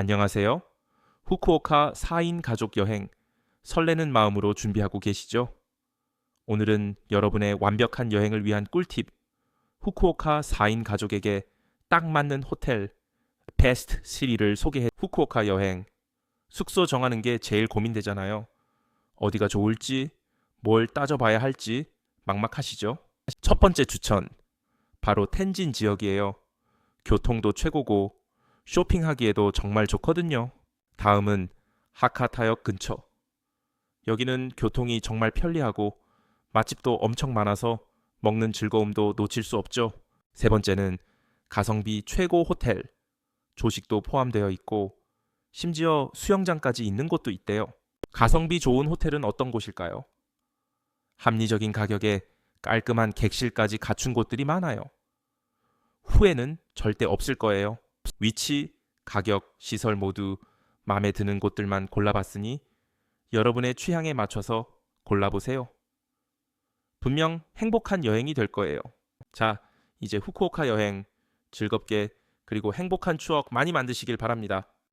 안녕하세요. 후쿠오카 4인 가족 여행 설레는 마음으로 준비하고 계시죠? 오늘은 여러분의 완벽한 여행을 위한 꿀팁 후쿠오카 4인 가족에게 딱 맞는 호텔 베스트 3를 소개해 후쿠오카 여행 숙소 정하는 게 제일 고민되잖아요. 어디가 좋을지 뭘 따져봐야 할지 막막하시죠? 첫 번째 추천 바로 텐진 지역이에요. 교통도 최고고 쇼핑하기에도 정말 좋거든요. 다음은 하카타역 근처. 여기는 교통이 정말 편리하고 맛집도 엄청 많아서 먹는 즐거움도 놓칠 수 없죠. 세 번째는 가성비 최고 호텔. 조식도 포함되어 있고 심지어 수영장까지 있는 곳도 있대요. 가성비 좋은 호텔은 어떤 곳일까요? 합리적인 가격에 깔끔한 객실까지 갖춘 곳들이 많아요. 후회는 절대 없을 거예요. 위치, 가격, 시설 모두 마음에 드는 곳들만 골라봤으니 여러분의 취향에 맞춰서 골라보세요. 분명 행복한 여행이 될 거예요. 자, 이제 후쿠오카 여행 즐겁게 그리고 행복한 추억 많이 만드시길 바랍니다.